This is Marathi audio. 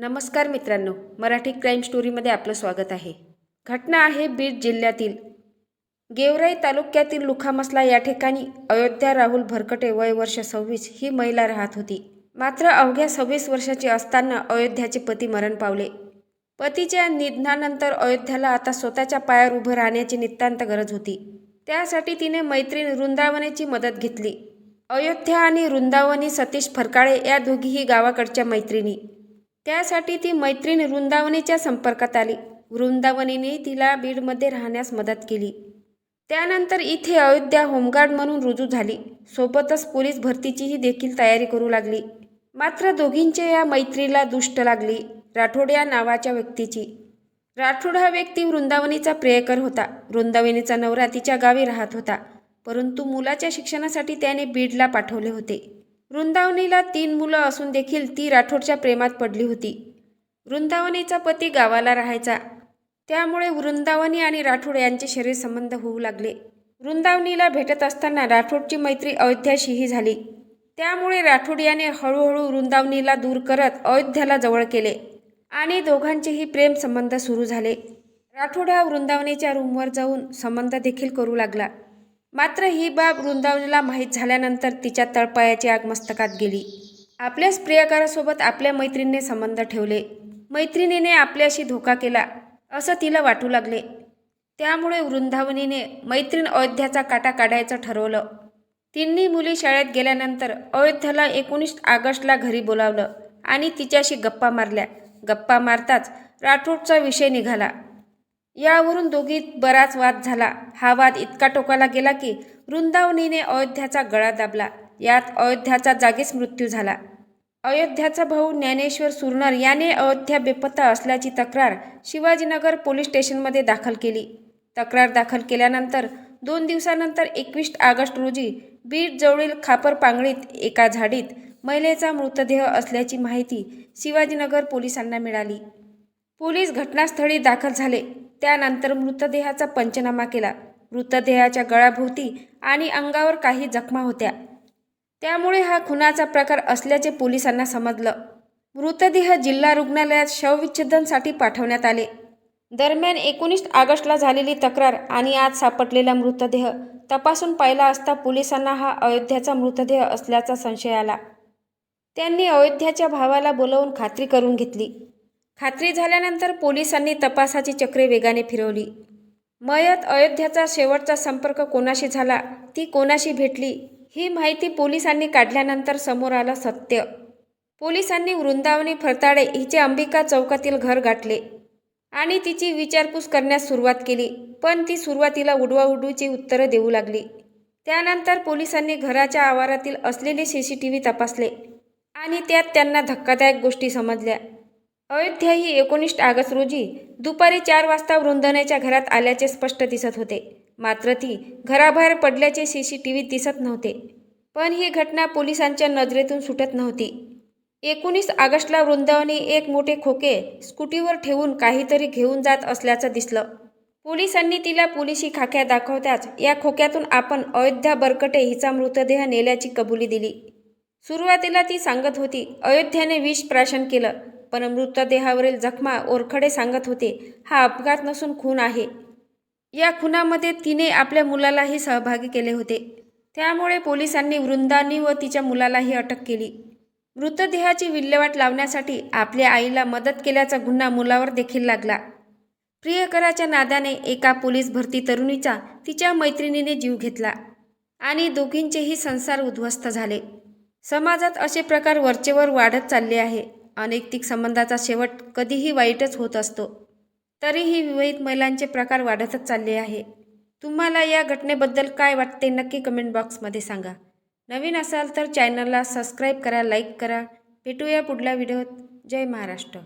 नमस्कार मित्रांनो मराठी क्राईम स्टोरीमध्ये आपलं स्वागत आहे. घटना आहे बीड जिल्ह्यातील. गेवराई तालुक्यातील लुखामसला या ठिकाणी अयोध्या राहुल भरकटे वय वर्ष सव्वीस ही महिला राहत होती. मात्र अवघ्या सव्वीस वर्षाची असताना अयोध्याचे पती मरण पावले. पतीच्या निधनानंतर अयोध्याला आता स्वतःच्या पायावर उभं राहण्याची नितांत गरज होती. त्यासाठी तिने मैत्रीण वृंदावनेची मदत घेतली. अयोध्या आणि वृंदावनी सतीश फरकाळे या दोघीही गावाकडच्या मैत्रिणी. त्यासाठी ती मैत्रीण वृंदावनीच्या संपर्कात आली. वृंदावनीने तिला बीडमध्ये राहण्यास मदत केली. त्यानंतर इथे अयोध्या होमगार्ड म्हणून रुजू झाली. सोबतच पोलीस भरतीचीही देखील तयारी करू लागली. मात्र दोघींच्या या मैत्रीला दुष्ट लागली. राठोड या नावाच्या व्यक्तीची. राठोड हा व्यक्ती वृंदावनीचा प्रेयकर होता. वृंदावनीचा नवरा तिच्या गावी राहत होता. परंतु मुलाच्या शिक्षणासाठी त्याने बीडला पाठवले होते. वृंदावनीला तीन मुलं असून देखील ती राठोडच्या प्रेमात पडली होती. वृंदावनीचा पती गावाला राहायचा. त्यामुळे वृंदावनी आणि राठोड यांचे शरीर संबंध होऊ लागले. वृंदावनीला भेटत असताना राठोडची मैत्री अयोध्याशीही झाली. त्यामुळे राठोड याने हळूहळू वृंदावनीला दूर करत अयोध्याला जवळ केले आणि दोघांचेही प्रेम संबंध सुरू झाले. राठोड हा वृंदावनीच्या रूमवर जाऊन संबंध देखील करू लागला. मात्र ही बाब वृंदावनीला माहीत झाल्यानंतर तिच्या तळपायाची आग मस्तकात गेली. आपल्याच प्रियकारासोबत आपल्या मैत्रिणीने संबंध ठेवले. मैत्रिणीने आपल्याशी धोका केला असं तिला वाटू लागले. त्यामुळे वृंदावनीने मैत्रीण अयोध्याचा काटा काढायचं ठरवलं. तिन्ही मुली शाळेत गेल्यानंतर अयोध्याला एकोणीस ऑगस्टला घरी बोलावलं आणि तिच्याशी गप्पा मारल्या. गप्पा मारताच राठोडचा विषय निघाला. यावरून दोघीत बराच वाद झाला. हा वाद इतका टोकाला गेला की वृंदावनीने अयोध्याचा गळा दाबला. यात अयोध्याचा जागीच मृत्यू झाला. अयोध्याचा भाऊ ज्ञानेश्वर सुरनर याने अयोध्या बेपत्ता असल्याची तक्रार शिवाजीनगर पोलीस स्टेशनमध्ये दाखल केली. तक्रार दाखल केल्यानंतर दोन दिवसानंतर एकवीस ऑगस्ट रोजी बीड जवळील खापर पांगळीत एका झाडीत महिलेचा मृतदेह असल्याची माहिती शिवाजीनगर पोलिसांना मिळाली. पोलीस घटनास्थळी दाखल झाले. त्यानंतर मृतदेहाचा पंचनामा केला. मृतदेहाच्या गळाभोवती आणि अंगावर काही जखमा होत्या. त्यामुळे हा खुनाचा प्रकार असल्याचे पोलिसांना समजलं. मृतदेह जिल्हा रुग्णालयात शवविच्छेदनसाठी पाठवण्यात आले. दरम्यान एकोणीस ऑगस्टला झालेली तक्रार आणि आज सापडलेला मृतदेह तपासून पाहिला असता पोलिसांना हा अयोध्याचा मृतदेह असल्याचा संशय आला. त्यांनी अयोध्याच्या भावाला बोलवून खात्री करून घेतली. खात्री झाल्यानंतर पोलिसांनी तपासाची चक्रे वेगाने फिरवली. मयत अयोध्याचा शेवटचा संपर्क कोणाशी झाला ती कोणाशी भेटली ही माहिती पोलिसांनी काढल्यानंतर समोर आलं सत्य. पोलिसांनी वृंदावनी फरताडे हिचे अंबिका चौकातील घर गाठले आणि तिची विचारपूस करण्यास सुरुवात केली पण ती सुरुवातीला उडवाउडूची उत्तरं देऊ लागली. त्यानंतर पोलिसांनी घराच्या आवारातील असलेले सी सी टी व्ही तपासले आणि त्यात त्यांना धक्कादायक गोष्टी समजल्या. अयोध्या ही एकोणीस ऑगस्ट रोजी दुपारी चार वाजता वृंदनेच्या घरात आल्याचे स्पष्ट दिसत होते. मात्र ती घराबाहेर पडल्याचे सी सी टी व्हीत दिसत नव्हते. पण ही घटना पोलिसांच्या नजरेतून सुटत नव्हती. एकोणीस ऑगस्टला वृंदावनी एक मोठे खोके स्कूटीवर ठेवून काहीतरी घेऊन जात असल्याचं दिसलं. पोलिसांनी तिला पोलिसी खाक्या दाखवताच या खोक्यातून आपण अयोध्या बरकटे हिचा मृतदेह नेल्याची कबुली दिली. सुरुवातीला ती सांगत होती अयोध्याने विष प्राशन केलं. पण मृतदेहावरील जखमा ओरखडे सांगत होते. हा अपघात नसून खून आहे. या खुनामध्ये तिने आपल्या मुलालाही सहभागी केले होते. त्यामुळे पोलिसांनी वृंदानी व तिच्या मुलालाही अटक केली. मृतदेहाची विल्हेवाट लावण्यासाठी आपल्या आईला मदत केल्याचा गुन्हा मुलावर देखील लागला. प्रियकराच्या नादाने एका पोलीस भरती तरुणीचा तिच्या मैत्रिणीने जीव घेतला आणि दोघींचेही संसार उद्ध्वस्त झाले. समाजात असे प्रकार वरचेवर वाढत चालले आहे. अनैतिक संबंधाचा शेवट कधीही वाईटच होत असतो. तरीही विवाहित महिलांचे प्रकार वाढतच चालले आहे. तुम्हाला या घटनेबद्दल काय वाटते नक्की कमेंट बॉक्समध्ये सांगा. नवीन असाल तर चॅनलला सबस्क्राईब करा लाईक करा. भेटूया पुढल्या व्हिडिओत. जय महाराष्ट्र.